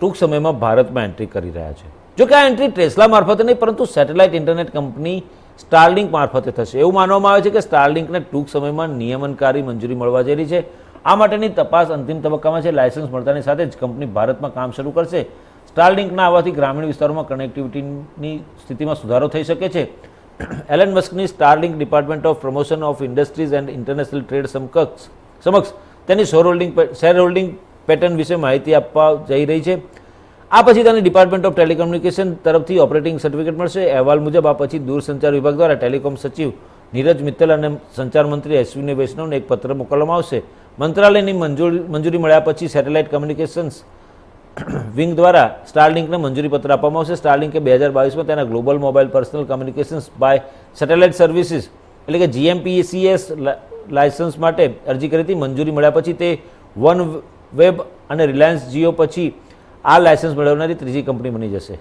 ટૂંક સમયમાં ભારતમાં એન્ટ્રી કરી રહ્યા છે. જો કે આ એન્ટ્રી ટેસ્લા મારફતે નહીં, પરંતુ સેટેલાઇટ ઇન્ટરનેટ કંપની સ્ટારલિંક મારફતે થશે. એવું માનવામાં આવે છે કે સ્ટારલિંકને ટૂંક સમયમાં નિયમનકારી મંજૂરી મળવા જઈ રહી છે. આ માટેની તપાસ અંતિમ તબક્કામાં છે. લાયસન્સ મળતાની સાથે જ કંપની ભારતમાં કામ શરૂ કરશે. સ્ટારલિંકના આવવાથી ગ્રામીણ વિસ્તારોમાં કનેક્ટિવિટીની સ્થિતિમાં સુધારો થઈ શકે છે. Elon મસ્કની Starlink department of promotion of industries and international trade સમકક્ષ સમક્ષ તેની share holding share holding pattern વિશે માહિતી આપવા જઈ રહી છે. આ પછી તેને ડિપાર્ટમેન્ટ ઓફ ટેલિકોમ્યુનિકેશન તરફથી ઓપરેટિંગ સર્ટિફિકેટ મળશે. અહેવાલ મુજબ આ પછી દૂરસંચાર વિભાગ દ્વારા ટેલિકોમ સચિવ નીરજ મિત્તલ અને સંચાર મંત્રી અશ્વિની વૈષ્ણવને એક પત્ર મોકલવામાં આવશે. મંત્રાલયની મંજૂરી મંજૂરી મળ્યા પછી સેટેલાઇટ કમ્યુનિકેશન્સ વિંગ દ્વારા સ્ટારલિંકને મંજૂરી પત્ર આપવામાં આવશે. સ્ટારલિંકે બે હજાર બાવીસમાં તેના global mobile personal communications by satellite services એટલે કે જીએમપીસીએસ લાયસન્સ માટે અરજી કરી હતી. મંજૂરી મળ્યા પછી તે વન વેબ અને રિલાયન્સ જીઓ પછી આ લાયસન્સ મેળવનારી ત્રીજી કંપની બની જશે.